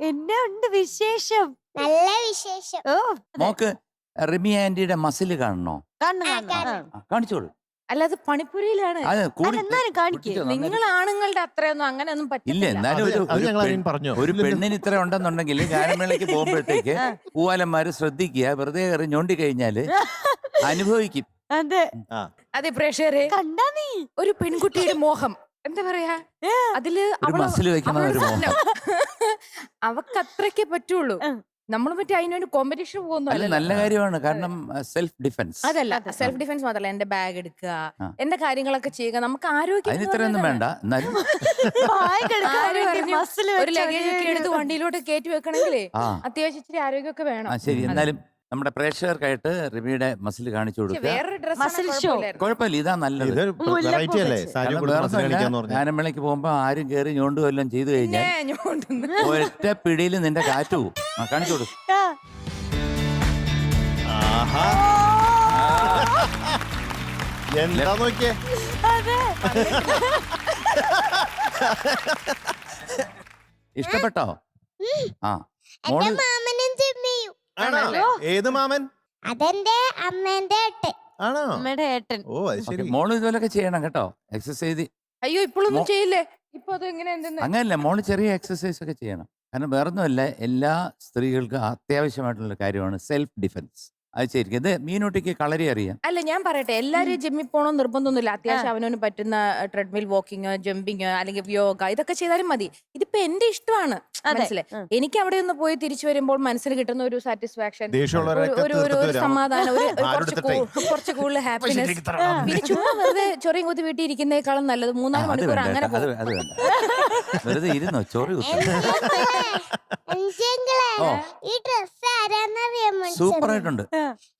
എന്നെ ഉണ്ട് വിശേഷം? നല്ല വിശേഷം. ഓ മോക്ക് റിമി ആന്റിയുടെ മസിൽ കാണണോ? കാണണം. ആ. കാണിച്ചോളൂ. അല്ല അത് പണിപ്പുരയിലാണ്. അത് കൂടി അല്ല, എന്നാലും കാണിക്ക്. നന്നായിട്ട്. നിങ്ങൾ ആണുങ്ങളുടെ അത്രയൊന്നും അങ്ങനെയൊന്നും ഇല്ല പറ്റില്ല എന്നാലും പറഞ്ഞു ഒരു അത് ഒരു ഞങ്ങൾ പെൺ- ആരെയും പറഞ്ഞോ? ഒരു പെണ്ണിന് ഇത്ര ഉണ്ടെന്നുണ്ടെങ്കിൽ ഗാനമേളയ്ക്ക് പോകുമ്പോഴത്തേക്ക്. പൂവാലന്മാര് ശ്രദ്ധിക്കുക വെറുതെ കയറി ഞൊണ്ടി കഴിഞ്ഞാൽ അനുഭവിക്കും. അതെ. അതെ പ്രേക്ഷകരെ കണ്ടാ നീ? ഒരു പെൺകുട്ടിയുടെ മോഹം. എന്താ പറയാ? അതിൽ ഒരു അവൾ മസിൽ വെക്കുന്ന ഒരു മോഹം. അവക്ക് അത്രയ്ക്കേ പറ്റുള്ളൂ. നമ്മൾ മറ്റേ അതിനൊരു കോമ്പറ്റീഷൻ അല്ല പോകുന്നു നല്ല കാര്യമാണ്. കാരണം സെൽഫ് ഡിഫൻസ് അതല്ല. സെൽഫ് ഡിഫൻസ് മാത്രല്ല. എന്റെ ബാഗ് എടുക്കുക. എന്റെ കാര്യങ്ങളൊക്കെ ചെയ്യുക. നമുക്ക് ആരോഗ്യം ഇത്രയൊന്നും വേണ്ട. ഒരു ലഗേജ് ഒക്കെ എടുത്ത് വണ്ടിയിലോട്ട് കയറ്റി വെക്കണമെങ്കിലേ അത്യാവശ്യത്തിന് അത്യാവശ്യം ഇച്ചിരി ആരോഗ്യമൊക്കെ വേണം. ശരി. എന്നാലും നമ്മുടെ പ്രേക്ഷകർക്കായിട്ട് റിമിയുടെ മസിൽ കാണിച്ചു കൊടുക്കുക. വേറൊരു show. കുഴപ്പമില്ല ഇതാ നല്ലത്. വെറൈറ്റി അല്ലേ? സാരി കാരണം വേറെ മസിൽ പറഞ്ഞു. ഗാനമേളയ്ക്ക് പോകുമ്പോ ആരും കയറി ഞോണ്ടു കൊല്ലം ചെയ്തു കഴിഞ്ഞാൽ ഒറ്റ പിടിയിൽ നിന്റെ കാറ്റ് ആ കാണിച്ചു കൊടുക്കും. ആ. ആഹാ. എന്താ നോക്കിയേ? ഇഷ്ടപ്പെട്ടോ? ആ. എന്റെ മോൾ ചിമ്മിയും ആണോ? ഏത് മാമൻ? അതെന്റെ അമ്മേന്റെ ഏട്ടൻ. ആണോ? അമ്മയുടെ ഏട്ടൻ. ഓ അത് ശരി. മോൾ ഇതുപോലൊക്കെ ചെയ്യണം കേട്ടോ. എക്സസൈസ് അയ്യോ ഇപ്പോഴൊന്നും ചെയ്യില്ലേ? ഇപ്പൊ അത് എങ്ങനെ എന്തെന്ന്? അങ്ങനല്ല മോൾ ചെറിയ എക്സസൈസ് ഒക്കെ ചെയ്യണം. കാരണം വേറൊന്നുമല്ല എല്ലാ സ്ത്രീകൾക്കും അത്യാവശ്യമായിട്ടുള്ള കാര്യമാണ് സെൽഫ് ഡിഫൻസ് അത് ശരിക്കും. ഇത് മീനൂട്ടിക്ക് കളരി അറിയാം. അല്ല ഞാൻ പറയട്ടെ. എല്ലാരും ജിമ്മിൽ പോകണം നിർബന്ധമൊന്നുമില്ല. അത്യാവശ്യം അവനവന് പറ്റുന്ന ട്രെഡ്മിൽ വാക്കിങ് ജമ്പിങ് അല്ലെങ്കിൽ യോഗ ഇതൊക്കെ ചെയ്താലും മതി. ഇതിപ്പോ എന്റെ ഇഷ്ടമാണ്. അതെ. മനസ്സിലെ എനിക്ക് അവിടെ ഒന്ന് പോയി തിരിച്ചു വരുമ്പോൾ മനസ്സിൽ കിട്ടുന്ന ഒരു സാറ്റിസ്ഫാക്ഷൻ ഒരു ഒരു സമാധാനം ഒരു കുറച്ച് കൂടുതൽ ഹാപ്പിനെസ് പിന്നെ ചുമ്മാ വെറുതെ ചൊറിയും കുത്തി വീട്ടിൽ ഇരിക്കുന്നേക്കാളും നല്ലത്. മൂന്നാൽ അത് മണിക്കൂർ അങ്ങനെ വെറുതെ ഇരുന്നോ ചോറി ഓ.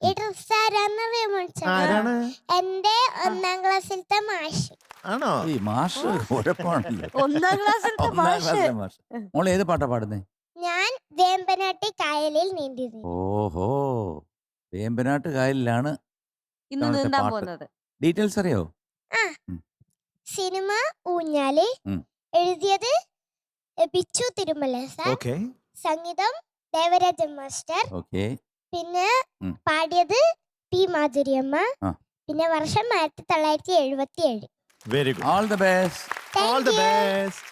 ഈ ഡ്രസ് ഈ ആരാണ്? എന്റെ ഒന്നാം ക്ലാസ്സിലത്തെ മാഷ്. ആണോ? ഈ മാഷ് കുഴപ്പമാണല്ലോ ഒന്നാം ക്ലാസ്സിലത്തെ ഒന്നാം മാഷ്. ക്ലാസ്സിലെ മാഷ്. മോൾ ഏത് പാട്ടാ പാടുന്നേ? ഞാൻ വേമ്പനാട്ടി കായലിൽ നീന്തിയിരുന്നു ഓഹോ. വേമ്പനാട്ട് കായലിലാണ് ഇന്ന് ഇത്തവണത്തെ നീന്താൻ പാട്ട്. പോകുന്നത്. ഡീറ്റെയിൽസ് അറിയോ? ആ. സിനിമ ഊഞ്ഞാൽ ഉം. എഴുതിയത് എ, ബിച്ചു തിരുമല സാർ. ഓക്കെ. സംഗീതം ദേവരാജൻ മാസ്റ്റർ. ഓക്കെ. പിന്നെ. പാടിയത് പി മാധുരിയമ്മ. പിന്നെ വർഷം ആയിരത്തി തൊള്ളായിരത്തി എഴുപത്തി ഏഴ് very good all the best all the best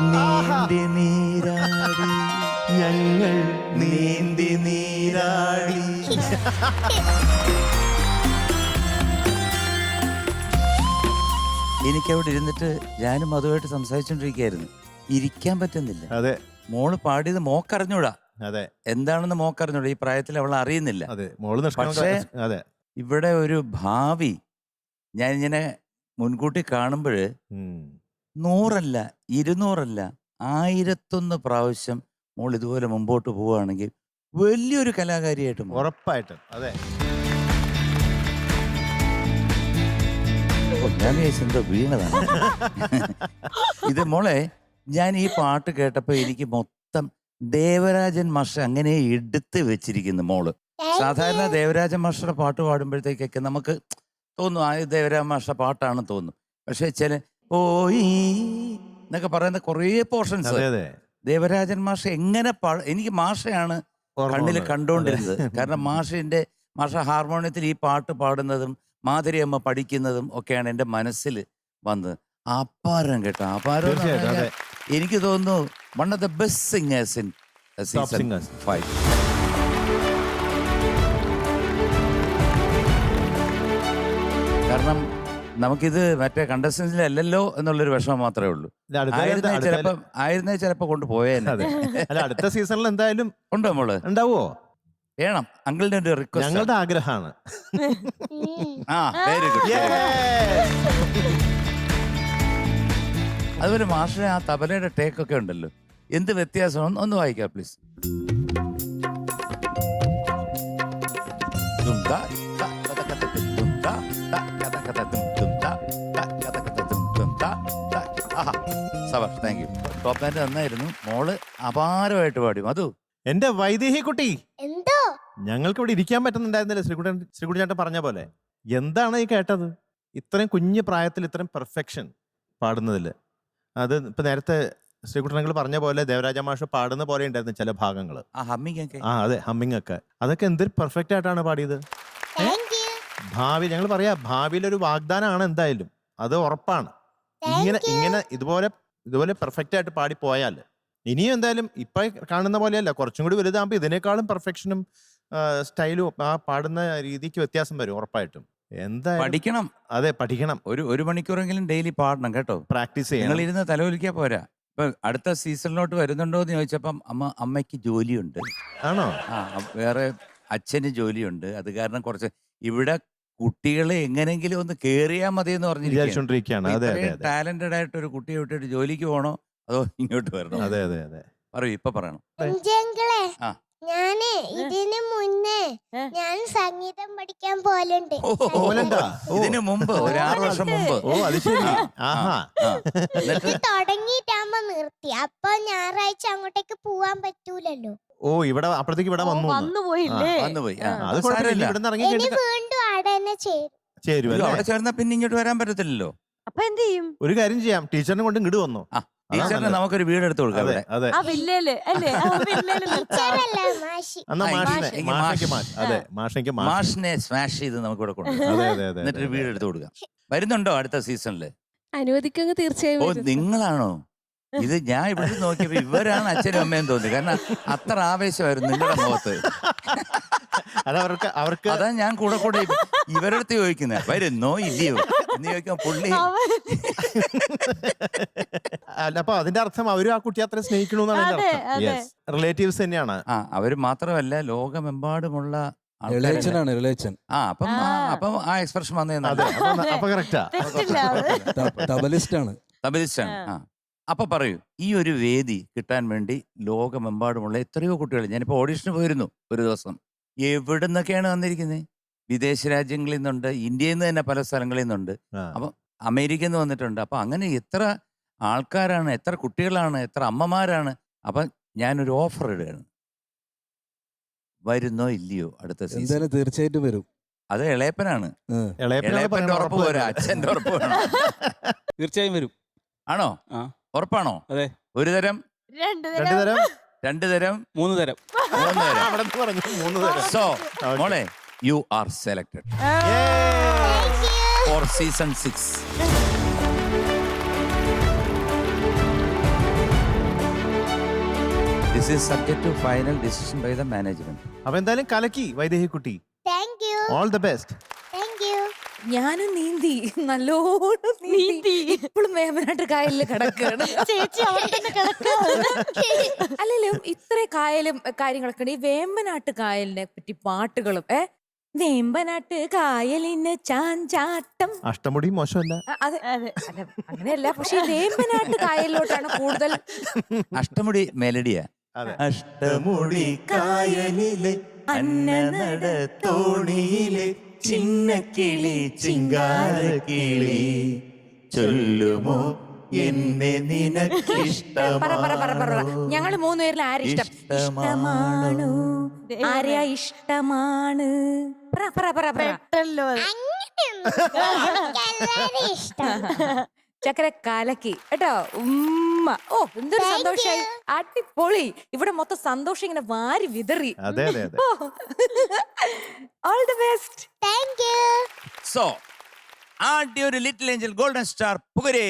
നീന്തി നീരാടി ഞങ്ങൾ നീന്തി നീരാടി. എനിക്ക് അവിടെ ഇരുന്നിട്ട് ഞാനും അതുമായിട്ട് സംസാരിച്ചോണ്ടിരിക്കുകയായിരുന്നു. ഇരിക്കാൻ പറ്റുന്നില്ല. അതെ. മോൾ പാടിയത് മോക്കറിഞ്ഞൂടാ. അതെ. എന്താണെന്ന് മോക്കറിഞ്ഞൂടാ. ഈ പ്രായത്തിൽ അവൾ അറിയുന്നില്ല. അതെ. മോൾ പക്ഷേ അതെ. ഇവിടെ ഒരു ഭാവി ഞാൻ ഇങ്ങനെ മുൻകൂട്ടി കാണുമ്പോൾ നൂറല്ല ഇരുന്നൂറല്ല ആയിരത്തൊന്ന് പ്രാവശ്യം മോൾ ഇതുപോലെ മുമ്പോട്ട് പോവുകയാണെങ്കിൽ വലിയൊരു കലാകാരിയായിട്ട് മാറും. ഉറപ്പായിട്ടും. അതെ. ഓ, ഞാൻ വിചാരിച്ചു എന്തോ വീണതാണ്. ഇത് മോളെ ഞാൻ ഈ പാട്ട് കേട്ടപ്പോ എനിക്ക് മൊത്തം ദേവരാജൻ മാഷ് അങ്ങനെ എടുത്ത് വെച്ചിരിക്കുന്നു മോൾ. സാധാരണ ദേവരാജൻ മാഷയുടെ പാട്ട് പാടുമ്പോഴത്തേക്കൊക്കെ നമുക്ക് തോന്നും ആ ദേവരാജ മാഷ പാട്ടാണെന്ന് തോന്നും. പക്ഷെ ചില പോയി എന്നൊക്കെ പറയുന്ന കുറേ പോർഷൻസ് അതെ അതെ. ദേവരാജൻ മാഷ എങ്ങനെ എനിക്ക് മാഷയാണ് കണ്ണിൽ. കണ്ടുകൊണ്ടിരുന്നത്. കാരണം മാഷിന്റെ മാഷ ഹാർമോണിയത്തിൽ ഈ പാട്ട് പാടുന്നതും മാധുരി അമ്മ പഠിക്കുന്നതും ഒക്കെയാണ് എന്റെ മനസ്സിൽ വന്നത്. അപാരം കേട്ടോ. അപാരം എനിക്ക് തോന്നുന്നു one of the best singers in Top season five കാരണം നമുക്കിത് മറ്റേ കണ്ടസ്റ്റൻസിലല്ലല്ലോ എന്നുള്ളൊരു വിഷമം മാത്രമേ ഉള്ളൂ. ആയിരുന്നേ ചിലപ്പോ ആയിരുന്നേ ചിലപ്പോ കൊണ്ടുപോയേനെ അല്ല അടുത്ത സീസണിൽ എന്തായാലും ഉണ്ടോ നമ്മൾ ഉണ്ടാവോ വേണം. അങ്കിളിന്റെ ഒരു റിക്വസ്റ്റ് ഞങ്ങളുടെ ആഗ്രഹമാണ്. ആ വെരി ഗുഡ് അതുപോലെ മാഷിനെ ആ തബലയുടെ ടേക്ക് ഒക്കെ ഉണ്ടല്ലോ. എന്ത് വ്യത്യാസം? ഒന്ന് ഒന്ന് വായിക്കാം പ്ലീസ് ടോപ്പ് നന്നായിരുന്നു. മോൾ അപാരമായിട്ട് പാടി. മധു. എന്റെ വൈദേഹി കുട്ടി. എന്തോ? ഞങ്ങൾക്ക് ഇവിടെ ഇരിക്കാൻ പറ്റുന്നുണ്ടായിരുന്നില്ല? ശ്രീകുട്ടൻ ശ്രീകുട്ടി ചേട്ടൻ പറഞ്ഞ പോലെ. എന്താണ് ഈ കേട്ടത്? ഇത്രയും കുഞ്ഞു പ്രായത്തിൽ ഇത്രയും പെർഫെക്ഷൻ പാടുന്നതിൽ. അത് ഇപ്പൊ നേരത്തെ ശ്രീകുട്ടനങ്ങൾ പറഞ്ഞ പോലെ ദേവരാജ മാഷ് പാടുന്ന പോലെ ഉണ്ടായിരുന്നു ചില ഭാഗങ്ങൾ. ആ ഹമ്മിങ് ഒക്കെ. ആ അതെ ഹമ്മിങ് ഒക്കെ. അതൊക്കെ എന്തൊരു പെർഫെക്റ്റ് ആയിട്ടാണ് പാടിയത്? ഭാവി ഞങ്ങൾ പറയാ ഭാവിയിൽ ഒരു വാഗ്ദാനമാണ് എന്തായാലും. അത് ഉറപ്പാണ്. ഇങ്ങനെ ഇങ്ങനെ ഇതുപോലെ ഇതുപോലെ പെർഫെക്റ്റ് ആയിട്ട് പാടി പോയാൽ ഇനിയും എന്തായാലും ഇപ്പൊ കാണുന്ന പോലെയല്ല. കുറച്ചും കൂടി വലുതാകുമ്പോൾ ഇതിനേക്കാളും പെർഫെക്ഷനും സ്റ്റൈലും ആ പാടുന്ന രീതിക്ക് വ്യത്യാസം വരും ഉറപ്പായിട്ടും. എന്താ പഠിക്കണം. അതെ പഠിക്കണം. ഒരു ഒരു മണിക്കൂറെങ്കിലും ഡെയിലി പാടണം കേട്ടോ. പ്രാക്ടീസ് നിങ്ങൾ ചെയ്യണം. ഇരുന്ന് തലവലിക്കാൻ പോരാ. ഇപ്പൊ അടുത്ത സീസണിലോട്ട് വരുന്നുണ്ടോ എന്ന് ചോദിച്ചപ്പം അമ്മ അമ്മയ്ക്ക് ജോലിയുണ്ട്. ആണോ? ആ വേറെ അച്ഛന് ജോലിയുണ്ട്. അത് കാരണം കുറച്ച് ഇവിടെ കുട്ടികളെ എങ്ങനെങ്കിലും ഒന്ന് കേറിയാ മതി എന്ന് പറഞ്ഞിരിക്കുകയാണ്. വിചാരിച്ചോണ്ടിരിക്കുകയാണ്. അതെ അതെ അതെ. ടാലന്റഡ് ആയിട്ട് ഒരു കുട്ടിയെ വിട്ടിട്ട് ജോലിക്ക് പോകണോ അതോ ഇങ്ങോട്ട് വരണോ? അതെ അതെ അതെ. പറയൂ ഇപ്പൊ പറയണം. അഞ്ചങ്ങളെ ആ. ഞാൻ ഇതിന് മുന്നേ ഏ? ഞാൻ സംഗീതം പഠിക്കാൻ പോലുണ്ട് ഓ, പോലണ്ടാ? ഓ. ഇതിന് മുമ്പ് ഒരു ആറ് വർഷം മുമ്പ്. ഓ അത് ശരി. ആഹാ. ആ. എന്നിട്ട്? ഇത് തുടങ്ങിയിട്ടാകുമ്പോ നിർത്തി. അപ്പൊ ഞായറാഴ്ച അങ്ങോട്ടേക്ക് പോവാൻ പറ്റൂലല്ലോ. ഓ ഇവിടെ അപ്പഴത്തേക്ക് ഇവിടെ വന്നു എന്ന്. വന്നു പോയില്ലേ? വന്നുപോയി ആ, ആ. അത് അത് കുഴപ്പമില്ല. സാരമില്ല ഇവിടെ ഇറങ്ങി ഇനി കഴിഞ്ഞിട്ട് വീണ്ടും അവിടെ തന്നെ ചേരും. ചേരും അയ്യോ, അല്ലേ അവിടെ ചേർന്നാ പിന്നെ ഇങ്ങോട്ട് വരാൻ പറ്റത്തില്ലല്ലോ. അപ്പൊ എന്ത് ചെയ്യും? ഒരു കാര്യം ചെയ്യാം. ടീച്ചറിനെ കൊണ്ട് ഇങ്ങോട്ട് വന്നു. ആ ടീച്ചറിന് നല്ലത്. നമുക്കൊരു വീട് എടുത്തു കൊടുക്കാം അതെ ആ വില്ലേൽ. അല്ലേ? ആ വില്ലേൽ നിർത്താം. ടീച്ചറല്ല മാഷി? എന്നാ ആ, മാഷിനെ മാഷ്. അതെ മാഷ്. മാഷിനെ സ്മാഷ് ചെയ്ത് നമുക്ക് ഇവിടെ കൊണ്ടുവരാം അതെ അതെ അതെ എന്നിട്ട് വീട് എടുത്തു കൊടുക്കാം. വരുന്നുണ്ടോ അടുത്ത സീസണിൽ അനുവദിക്കുമെങ്കിൽ തീർച്ചയായും വരും. നിങ്ങളാണോ? ഇത് ഞാൻ ഇവിടെ നോക്കിയപ്പോ ഇവരാണ് അച്ഛനും അമ്മയും തോന്നി. കാരണം അത്ര ആവേശമായിരുന്നു നിങ്ങളുടെ മുഖത്ത്. അതവർക്ക് അവർക്ക് അവർക്ക് അതാ ഞാൻ കൂടെ കൂടെ ഇവരടുത്ത് ചോദിക്കുന്നത് വരുന്നോ ഇല്ലയോ? എന്ന് ചോദിക്കുമ്പോ പുള്ളി അല്ല അപ്പൊ അതിന്റെ അർത്ഥം അവരും ആ കുട്ടി അത്ര അതെ. അർത്ഥം. റിലേറ്റീവ്സ് തന്നെയാണ്. ആ അവർ മാത്രമല്ല ലോകമെമ്പാടുമുള്ള റിലേച്ചനാണ് റിലേച്ചൻ ആ അപ്പം. അപ്പം ആ എക്സ്പ്രഷൻ വന്നേ അതെ അപ്പൊ അപ്പൊ കറക്റ്റാ തെറ്റില്ല അത്. തബലിസ്റ്റ് ആണ് തബലിസ്റ്റാണ് ആ. അപ്പൊ പറയൂ ഈ ഒരു വേദി കിട്ടാൻ വേണ്ടി ലോകമെമ്പാടുമുള്ള എത്രയോ കുട്ടികൾ ഞാനിപ്പോ ഓഡീഷന് പോയിരുന്നു ഒരു ദിവസം. എവിടെ നിന്നൊക്കെയാണ് വന്നിരിക്കുന്നത് വിദേശ രാജ്യങ്ങളിൽ നിന്നുണ്ട് ഇന്ത്യയിൽ നിന്ന് തന്നെ പല സ്ഥലങ്ങളിൽ നിന്നുണ്ട്. ആ. അപ്പൊ അമേരിക്കയിൽ നിന്ന് വന്നിട്ടുണ്ട്. അപ്പൊ അങ്ങനെ എത്ര ആൾക്കാരാണ് എത്ര കുട്ടികളാണ് എത്ര അമ്മമാരാണ് അപ്പൊ ഞാനൊരു ഓഫർ ഇടുകയാണ്. വരുന്നോ ഇല്ലയോ അടുത്ത സീസൺ? എന്തായാലും തീർച്ചയായിട്ടും വരും. അത് ഇളയപ്പനാണ്. ആ, ഇളയപ്പനാണ് ഉറപ്പ് ഉറപ്പ് പോരാ ഉറപ്പ് വേണം. തീർച്ചയായും വരും. ആണോ? ആ. ഉറപ്പാണോ? അതെ. ഒരു തരം? രണ്ട് രണ്ടു തരം? തരം രണ്ട് തരം? മൂന്ന് തരം. മൂന്ന് തരം. പറഞ്ഞു മൂന്ന് തരം. സോ മോളെ you are selected. For season six this is subject to final decision by the management അപ്പൊ എന്തായാലും കലക്കി വൈദേഹി കുട്ടി thank you all the best ഞാനും നീന്തി. നല്ലോണം നീന്തി. ഇപ്പോഴും വേമ്പനാട്ട് കായലിൽ കിടക്കുകയാണ് ചേച്ചി അല്ലല്ലോ ഇത്ര കായലും കാര്യങ്ങളൊക്കെ ഉണ്ട്. ഈ വേമ്പനാട്ട് കായലിനെ പറ്റി പാട്ടുകളും ഏ? വേമ്പനാട്ട് കായലിന് ചാഞ്ചാട്ടം അഷ്ടമുടി മോശമല്ല. അതെ അതെ. അങ്ങനെയല്ല. പക്ഷെ വേമ്പനാട്ട് കായലിലോട്ടാണ് കൂടുതൽ അഷ്ടമുടി മെലഡിയാ അതെ. അഷ്ടമുടി കായലിലെ അന്നനട തോണിയിലെ ചിന്നക്കിളി ചിങ്കാരക്കിളി ചൊല്ലുമോ? എന്നെ പറ പറ പറ പറ നിനക്കിഷ്ടമാണോ ഞങ്ങൾ മൂന്നുപേരിൽ ഇഷ്ടം? ഇഷ്ടമാണോ? ആരെയാ ഇഷ്ടമാണ്? പറ പറ പറ പറ. പെട്ടല്ലോ അത്. ചക്കര കലക്കി കേട്ടോ? ഉമ്മ ഓ എന്തൊരു സന്തോഷായി. അടിപൊളി. ഇവിടെ മൊത്തം സന്തോഷം ഇങ്ങനെ വാരി വിതറി. അതെ അതെ അതെ. All the best thank you so Aadya ഒരു ലിറ്റിൽ ഏഞ്ചൽ ഗോൾഡൻ സ്റ്റാർ പുകരേ.